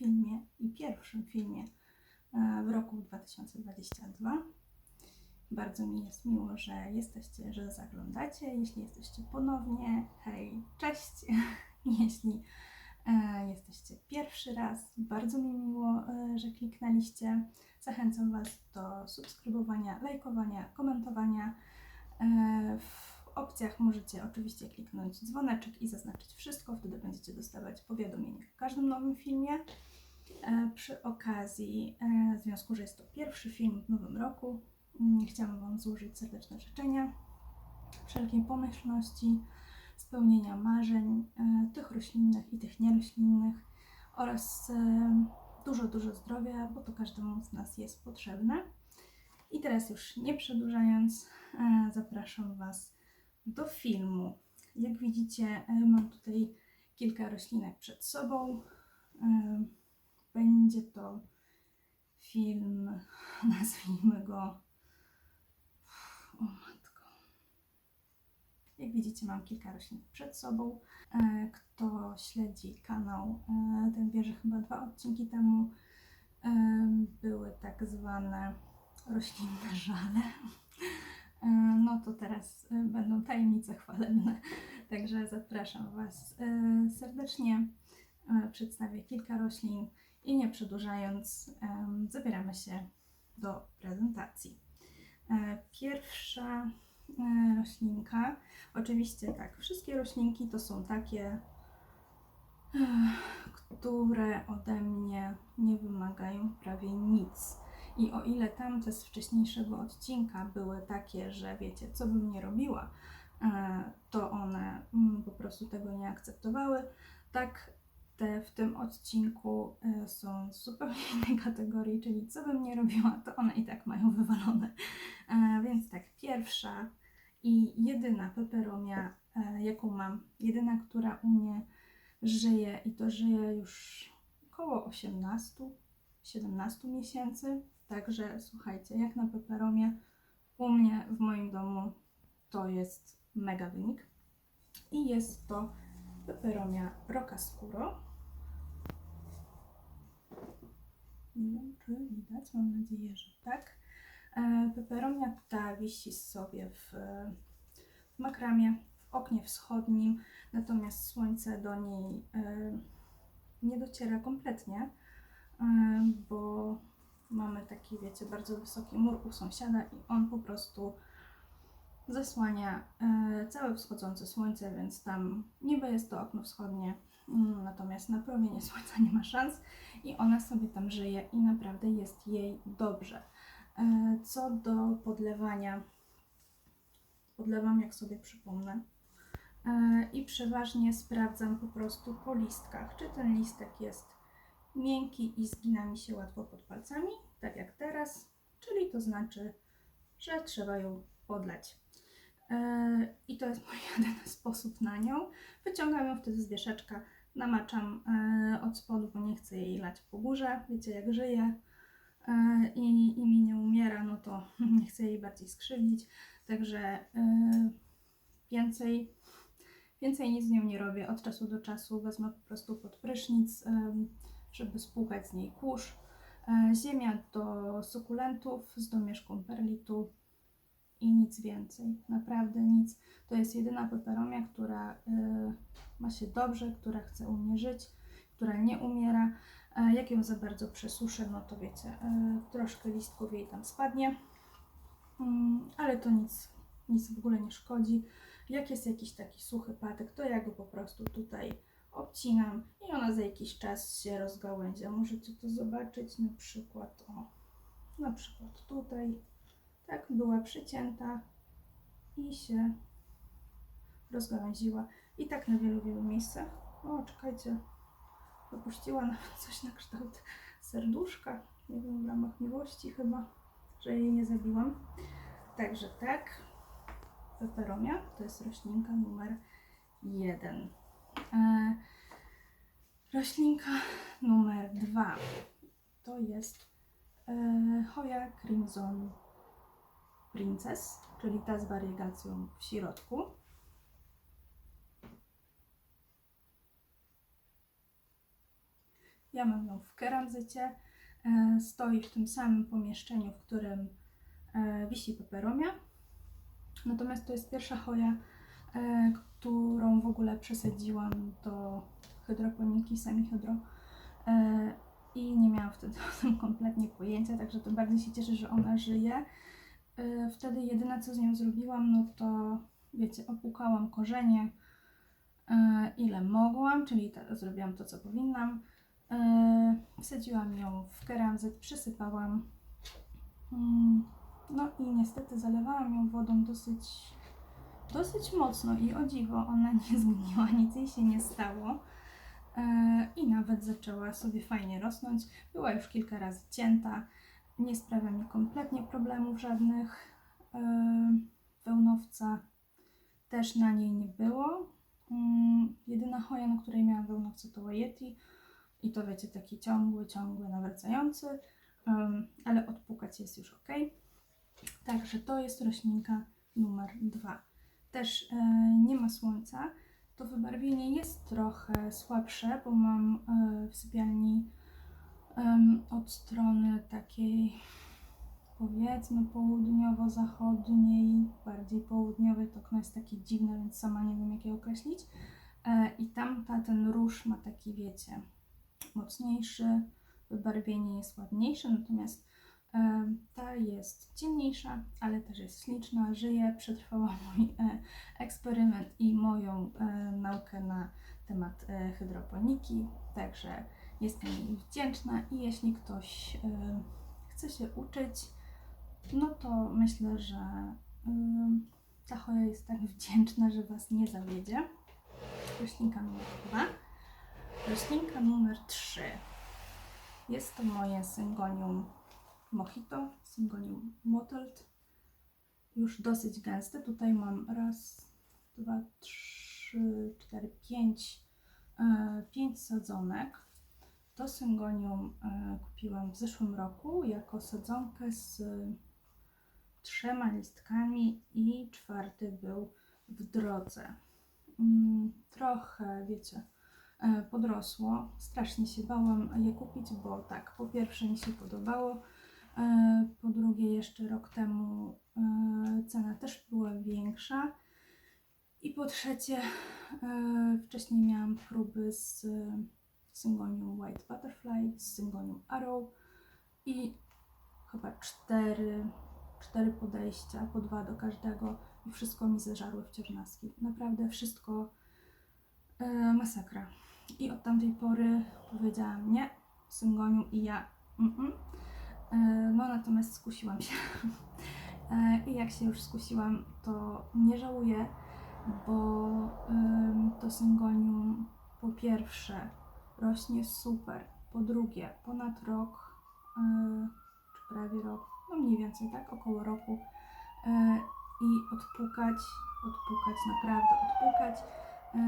filmie i pierwszym filmie e, w roku 2022. Bardzo mi jest miło, że jesteście, że zaglądacie. Jeśli jesteście ponownie, hej, cześć. Jeśli e, jesteście pierwszy raz, bardzo mi miło, e, że kliknęliście. Zachęcam Was do subskrybowania, lajkowania, komentowania. W opcjach możecie oczywiście kliknąć dzwoneczek i zaznaczyć wszystko, wtedy będziecie dostawać powiadomienia o każdym nowym filmie. E, Przy okazji, e, w związku, że jest to pierwszy film w nowym roku, mm, chciałam Wam złożyć serdeczne życzenia, wszelkiej pomyślności, spełnienia marzeń, e, tych roślinnych i tych nieroślinnych oraz dużo, dużo zdrowia, bo to każdemu z nas jest potrzebne. I teraz już nie przedłużając, zapraszam Was do filmu. Jak widzicie, e, mam tutaj kilka roślinek przed sobą. E, Będzie to film, nazwijmy go. O matko. Jak widzicie, mam kilka roślin przed sobą. E, Kto śledzi kanał, ten wie, że chyba dwa odcinki temu były tak zwane roślinne żale. E, No to teraz e, będą tajemnice chwalebne. Także zapraszam Was e, serdecznie. Przedstawię kilka roślin i nie przedłużając, zabieramy się do prezentacji. Pierwsza roślinka, oczywiście tak, wszystkie roślinki to są takie, które ode mnie nie wymagają prawie nic. I o ile tamte z wcześniejszego odcinka były takie, że wiecie, co bym nie robiła, e, to one mm, po prostu tego nie akceptowały, tak te w tym odcinku e, są z zupełnie innej kategorii, czyli co bym nie robiła, to one i tak mają wywalone. E, Więc tak, pierwsza i jedyna peperomia, jaką mam, jedyna, która u mnie żyje i to żyje już około 18 17 miesięcy. Także słuchajcie, jak na peperomię, u mnie w moim domu to jest mega wynik. I jest to peperomia Rocascuro. Nie wiem, czy widać, mam nadzieję, że tak. E, Peperomia ta wisi sobie w, w makramie, w oknie wschodnim, natomiast słońce do niej e, nie dociera kompletnie, e, bo mamy taki, wiecie, bardzo wysoki mur u sąsiada i on po prostu zasłania e, całe wschodzące słońce, więc tam niby jest to okno wschodnie, mm, natomiast na promienie słońca nie ma szans i ona sobie tam żyje i naprawdę jest jej dobrze. E, Co do podlewania, podlewam jak sobie przypomnę E, i przeważnie sprawdzam po prostu po listkach, czy ten listek jest miękki i zgina mi się łatwo pod palcami, tak jak teraz, czyli to znaczy, że trzeba ją podlać. E, I to jest mój jedyny sposób na nią. Wyciągam ją wtedy z wieszeczka, namaczam e, od spodu, bo nie chcę jej lać po górze. Wiecie, jak żyje e, i, i mi nie umiera, no to nie chcę jej bardziej skrzywdzić. Także więcej, więcej nic z nią nie robię. Od czasu do czasu wezmę po prostu pod prysznic, żeby spłukać z niej kurz. E, Ziemia do sukulentów z domieszką perlitu i nic więcej. Naprawdę nic. To jest jedyna peperomia, która y, ma się dobrze, która chce u mnie żyć, która nie umiera. E, jak ją za bardzo przesuszę, no to wiecie, troszkę listków jej tam spadnie, Mm, ale to nic, nic w ogóle nie szkodzi. Jak jest jakiś taki suchy patek, to ja go po prostu tutaj obcinam i ona za jakiś czas się rozgałęzia. Możecie to zobaczyć na przykład, o, na przykład tutaj, tak, była przycięta i się rozgałęziła. I tak na wielu, wielu miejscach. O, czekajcie, wypuściła nawet coś na kształt serduszka. Nie wiem, w ramach miłości chyba, że jej nie zabiłam. Także tak, peperomia to jest roślinka numer jeden. E, roślinka numer dwa to jest e, Hoya Crimson Princess, czyli ta z wariegacją w środku. Ja mam ją w keramzycie. E, stoi w tym samym pomieszczeniu, w którym wisi peperomia. Natomiast to jest pierwsza choja, e, którą w ogóle przesadziłam do hydroponiki, semi-hydro. E, I nie miałam wtedy o tym kompletnie pojęcia, także to bardziej się cieszę, że ona żyje. E, Wtedy jedyne co z nią zrobiłam, no to wiecie, opłukałam korzenie e, ile mogłam, czyli zrobiłam to co powinnam. E, Wsadziłam ją w keramzyt, przysypałam. Mm, No i niestety zalewałam ją wodą dosyć, dosyć mocno i o dziwo ona nie zgniła, nic jej się nie stało. E, I nawet zaczęła sobie fajnie rosnąć. Była już kilka razy cięta. Nie sprawia mi kompletnie problemów żadnych. E, Wełnowca też na niej nie było. Mm, Jedyna choja, na której miałam wełnowce to Yeti. I to wiecie, taki ciągły, ciągły, nawracający. Ale odpukać jest już ok. Także to jest roślinka numer dwa. Też e, nie ma słońca. To wybarwienie jest trochę słabsze, bo mam e, w sypialni od strony takiej powiedzmy południowo-zachodniej, bardziej południowej, to okno jest takie dziwne, więc sama nie wiem jak je określić. E, I tamta, ten róż ma taki, wiecie, mocniejszy, wybarwienie jest ładniejsze, natomiast ta jest ciemniejsza, ale też jest śliczna, żyje, przetrwała mój e, eksperyment i moją e, naukę na temat e, hydroponiki, także jestem jej wdzięczna i jeśli ktoś e, chce się uczyć, no to myślę, że ta choja jest tak wdzięczna, że Was nie zawiedzie. Roślinka numer dwa. Roślinka numer trzy. Jest to moje syngonium mojito, syngonium mottled. Już dosyć gęste. Tutaj mam raz, dwa, trzy, cztery, pięć, e, pięć sadzonek. To syngonium e, kupiłam w zeszłym roku jako sadzonkę z trzema listkami i czwarty był w drodze. Mm, Trochę, wiecie, e, podrosło. Strasznie się bałam je kupić, bo tak, po pierwsze mi się podobało, po drugie jeszcze rok temu e, cena też była większa i po trzecie e, wcześniej miałam próby z syngonium White Butterfly, z syngonium Arrow i chyba cztery, cztery podejścia, po dwa do każdego i wszystko mi zeżarły w ciernastki. Naprawdę wszystko e, masakra. I od tamtej pory powiedziałam nie, syngonium i ja mm-mm. E, no natomiast skusiłam się. E, I jak się już skusiłam, to nie żałuję, bo to syngonium po pierwsze rośnie super, po drugie ponad rok, e, czy prawie rok, no mniej więcej tak, około roku e, i odpukać, odpukać, naprawdę odpukać. E,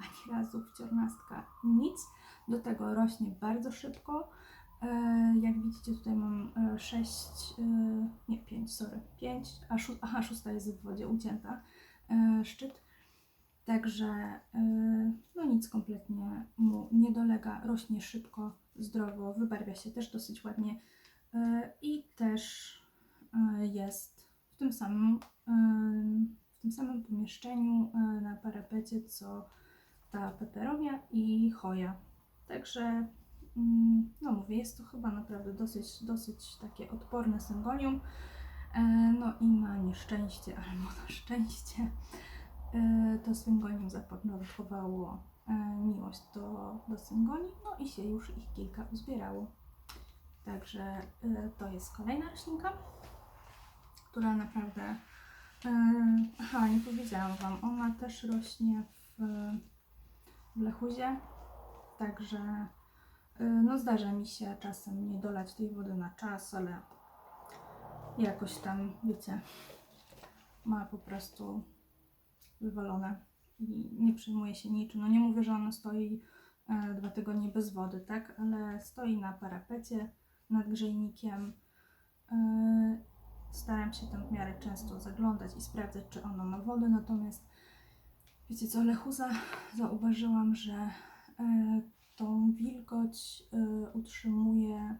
ani razu w ciernastka nic. Do tego rośnie bardzo szybko. E, jak widzicie, tutaj mam 6, nie 5, sorry, 5, a szó- aha, szósta jest w wodzie ucięta, e, szczyt. Także e, no nic kompletnie mu nie dolega, rośnie szybko, zdrowo, wybarwia się też dosyć ładnie e, i też e, jest w tym samym, e, w tym samym pomieszczeniu e, na parapecie co ta peperomia i choja. Także no mówię, jest to chyba naprawdę dosyć, dosyć takie odporne syngonium. E, No i na nieszczęście, albo na szczęście, e, to syngonium zapoczątkowało e, miłość do, do syngoni, no i się już ich kilka uzbierało. Także to jest kolejna roślinka, która naprawdę. Aha, nie powiedziałam Wam, ona też rośnie w, w lechuzie, także no zdarza mi się czasem nie dolać tej wody na czas, ale jakoś tam, wiecie, ma po prostu wywalone i nie przejmuje się niczym. No nie mówię, że ona stoi e, dwa tygodnie bez wody, tak, ale stoi na parapecie nad grzejnikiem. E, staram się tam w miarę często zaglądać i sprawdzać, czy ono ma wodę, natomiast wiecie co, lechuza zauważyłam, że e, tą wilgoć y, utrzymuje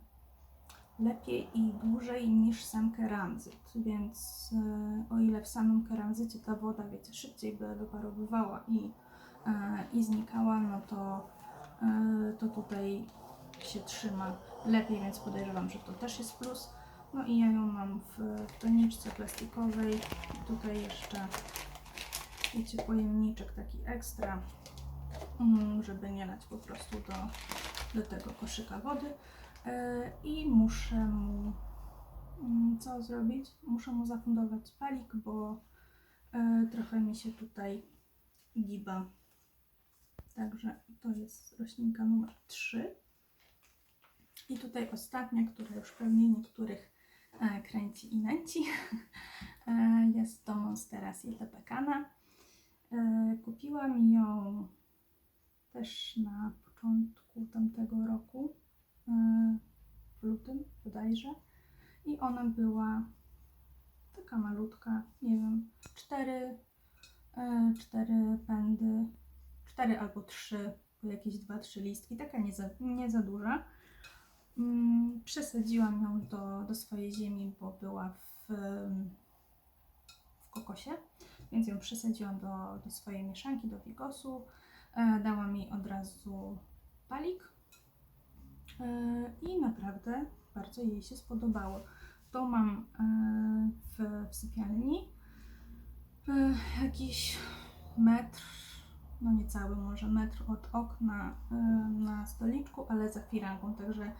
lepiej i dłużej niż sam keramzyt, więc y, o ile w samym keramzycie ta woda, wiecie, szybciej by wyparowywała i, y, i znikała, no to, to tutaj się trzyma lepiej, więc podejrzewam, że to też jest plus. No i ja ją mam w, w doniczce plastikowej. Tutaj jeszcze, wiecie, pojemniczek taki ekstra, żeby nie lać po prostu do, do tego koszyka wody. E, I muszę mu mm, co zrobić? Muszę mu zafundować palik, bo e, trochę mi się tutaj giba. Także to jest roślinka numer 3. I tutaj ostatnia, która już pewnie niektórych e, kręci i nęci, jest to Monstera. E, kupiłam też na początku tamtego roku, e, w lutym bodajże. I ona była taka malutka, nie wiem, cztery, e, cztery pędy, cztery albo trzy, jakieś dwa, trzy listki, taka nie za, nie za duża. Mm, Przesadziłam ją do, do swojej ziemi, bo była w, w kokosie, więc ją przesadziłam do, do swojej mieszanki, do wigosu. E, Dałam jej od razu palik e, i naprawdę bardzo jej się spodobało. To mam e, w, w sypialni jakiś metr, no niecały może metr od okna na stoliczku, ale za firanką, także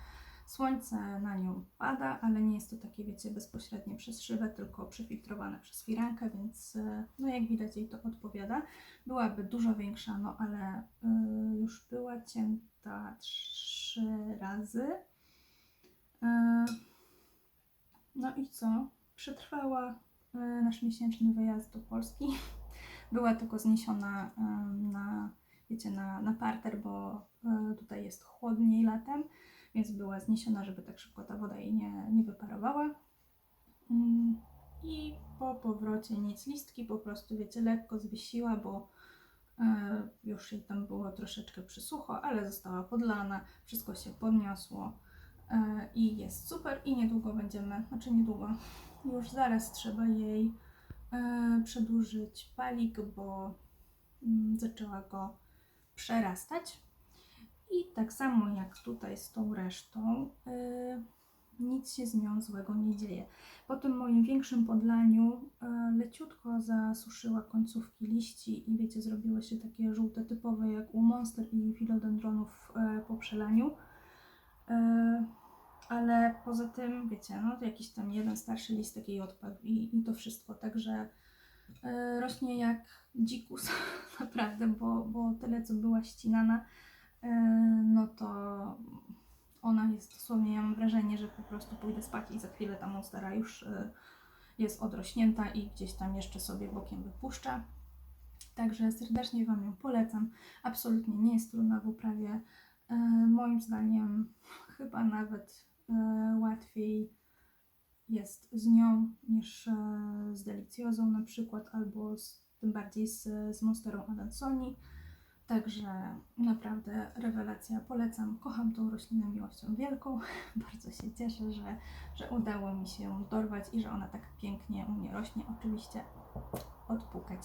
Słońce na nią pada, ale nie jest to takie, wiecie, bezpośrednie przez szybę, tylko przefiltrowane przez firankę, więc e, no jak widać jej to odpowiada. Byłaby dużo większa, no ale y, już była cięta trzy razy. Y, no i co? Przetrwała y, nasz miesięczny wyjazd do Polski. Była tylko zniesiona y, na, wiecie, na, na parter, bo y, tutaj jest chłodniej latem więc była zniesiona, żeby tak szybko ta woda jej nie, nie wyparowała. Mm, I po powrocie nic, listki po prostu, wiecie, lekko zwiesiła, bo e, już jej tam było troszeczkę przysucho, ale została podlana, wszystko się podniosło e, i jest super i niedługo będziemy, znaczy niedługo, już zaraz trzeba jej e, przedłużyć palik, bo mm, zaczęła go przerastać. I tak samo jak tutaj z tą resztą, yy, nic się z nią złego nie dzieje. Po tym moim większym podlaniu yy, leciutko zasuszyła końcówki liści i wiecie, zrobiły się takie żółte typowe jak u monster i filodendronów yy, po przelaniu. Yy, ale poza tym, wiecie, no jakiś tam jeden starszy listek jej odpadł i, i to wszystko, także yy, rośnie jak dzikus naprawdę, bo, bo tyle co była ścinana, E, no to ona jest dosłownie, ja mam wrażenie, że po prostu pójdę spać i za chwilę ta monstera już e, jest odrośnięta i gdzieś tam jeszcze sobie bokiem wypuszcza. Także serdecznie Wam ją polecam. Absolutnie nie jest trudna w uprawie. E, Moim zdaniem chyba nawet łatwiej jest z nią niż z Deliciozą na przykład, albo z, tym bardziej z, z Monsterą Adansoni. Także naprawdę rewelacja, polecam. Kocham tą roślinę miłością wielką. Bardzo się cieszę, że, że udało mi się ją dorwać i że ona tak pięknie u mnie rośnie. Oczywiście odpukać.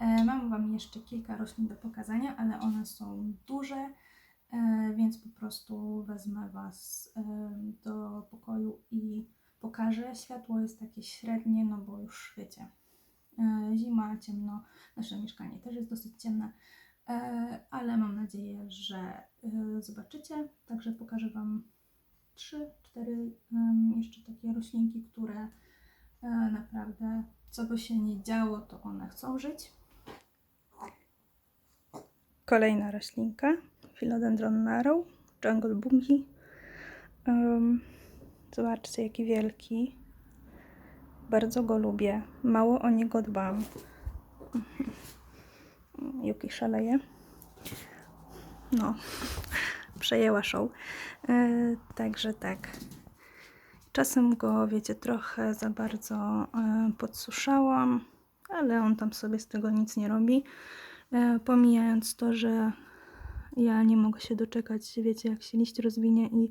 E, mam Wam jeszcze kilka roślin do pokazania, ale one są duże, e, więc po prostu wezmę Was e, do pokoju i pokażę. Światło jest takie średnie, no bo już wiecie, e, zima, ciemno, nasze mieszkanie też jest dosyć ciemne. E, ale mam nadzieję, że e, zobaczycie. Także pokażę Wam 3-4 jeszcze takie roślinki, które e, naprawdę, co by się nie działo, to one chcą żyć. Kolejna roślinka, Philodendron narrow, Jungle Bungi. Um, zobaczcie, jaki wielki. Bardzo go lubię. Mało o niego dbam. Yuki szaleje. No, przejęła show. E, także tak. Czasem go, wiecie, trochę za bardzo e, podsuszałam, ale on tam sobie z tego nic nie robi. E, pomijając to, że Ja nie mogę się doczekać, wiecie, jak się liść rozwinie i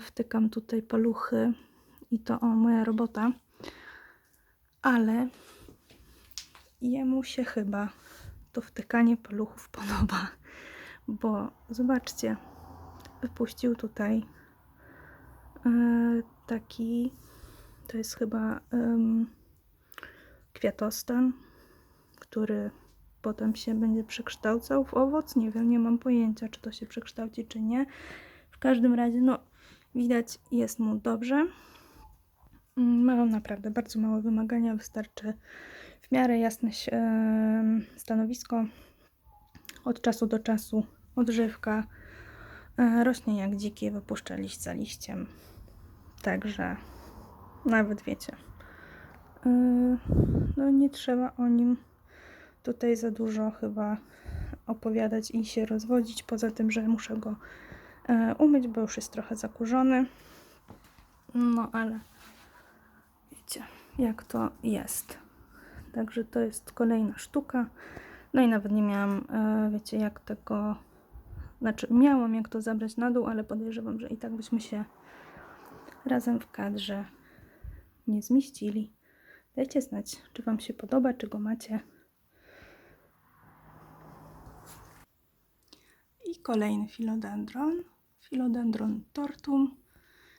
wtykam tutaj paluchy i to o moja robota. Ale jemu się chyba to wtykanie paluchów podoba, bo zobaczcie, wypuścił tutaj e, taki, to jest chyba kwiatostan, który potem się będzie przekształcał w owoc. Nie wiem, nie mam pojęcia, czy to się przekształci, czy nie. W każdym razie, no, widać, jest mu dobrze. Mm, Ma on naprawdę bardzo małe wymagania, wystarczy w miarę jasne stanowisko. Od czasu do czasu odżywka. E, Rośnie jak dziki, wypuszcza liść za liściem. Także nawet wiecie. e, No nie trzeba o nim tutaj za dużo chyba opowiadać i się rozwodzić. Poza tym, że muszę go e, umyć, bo już jest trochę zakurzony. No ale wiecie, jak to jest. Także to jest kolejna sztuka. No i nawet nie miałam, e, wiecie, jak tego. Znaczy, miałam jak to zabrać na dół, ale podejrzewam, że i tak byśmy się razem w kadrze nie zmieścili. Dajcie znać, czy Wam się podoba, czy go macie. I kolejny filodendron, filodendron tortum,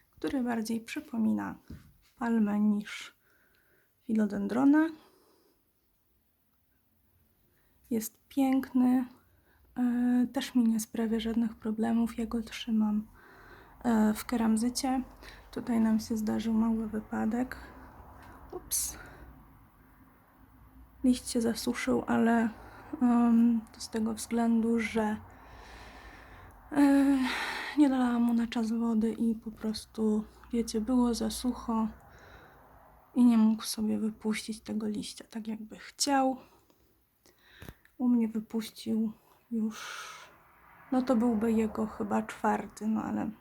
który bardziej przypomina palmę niż filodendrona. Jest piękny, e, też mi nie sprawia żadnych problemów. Ja go trzymam e, w keramzycie. Tutaj nam się zdarzył mały wypadek. Ups. Liść się zasuszył, ale em, to z tego względu, że e, nie dolałam mu na czas wody i po prostu, wiecie, było za sucho i nie mógł sobie wypuścić tego liścia tak jakby chciał. U mnie wypuścił już, no to byłby jego chyba czwarty, no ale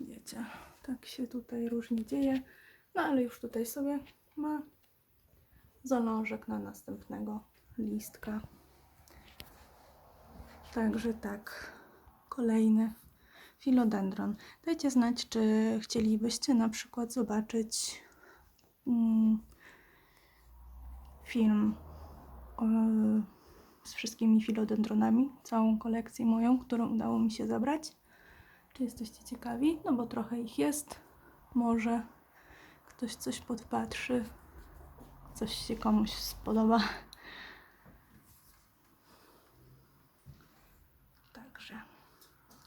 wiecie, tak się tutaj różnie dzieje. No ale już tutaj sobie ma zalążek na następnego listka. Także tak, kolejny filodendron. Dajcie znać, czy chcielibyście na przykład zobaczyć mm, film o, z wszystkimi filodendronami, całą kolekcję moją, którą udało mi się zabrać. Czy jesteście ciekawi? No bo trochę ich jest. Może ktoś coś podpatrzy, coś się komuś spodoba. Także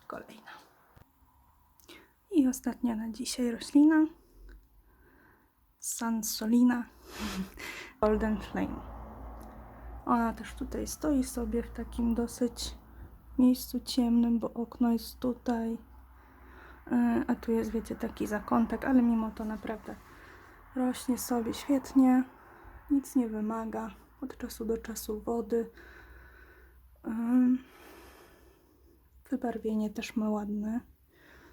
kolejna. I ostatnia na dzisiaj roślina. Sansolina Golden Flame. Ona też tutaj stoi sobie w takim dosyć miejscu ciemnym, bo okno jest tutaj. E, A tu jest, wiecie, taki zakątek, ale mimo to naprawdę rośnie sobie świetnie. Nic nie wymaga. Od czasu do czasu wody. Ym, Wybarwienie też ma ładne.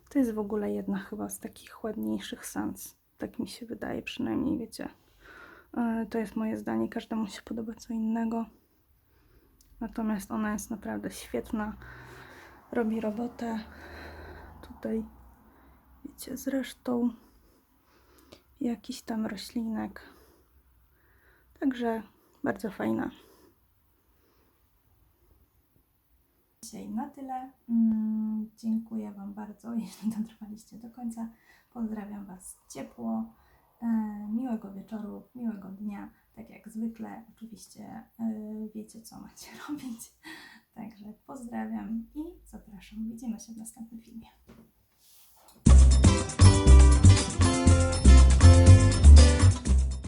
To jest w ogóle jedna chyba z takich ładniejszych sans. Tak mi się wydaje, przynajmniej wiecie. E, To jest moje zdanie, każdemu się podoba co innego. Natomiast ona jest naprawdę świetna. Robi robotę. Tutaj, wiecie, zresztą jakiś tam roślinek. Także bardzo fajna. Dzisiaj na tyle. Mm, dziękuję Wam bardzo, jeśli dotrwaliście do końca. Pozdrawiam Was ciepło. E, miłego wieczoru, miłego dnia. Tak jak zwykle, oczywiście e, wiecie, co macie robić. Także pozdrawiam i zapraszam. Widzimy się w następnym filmie.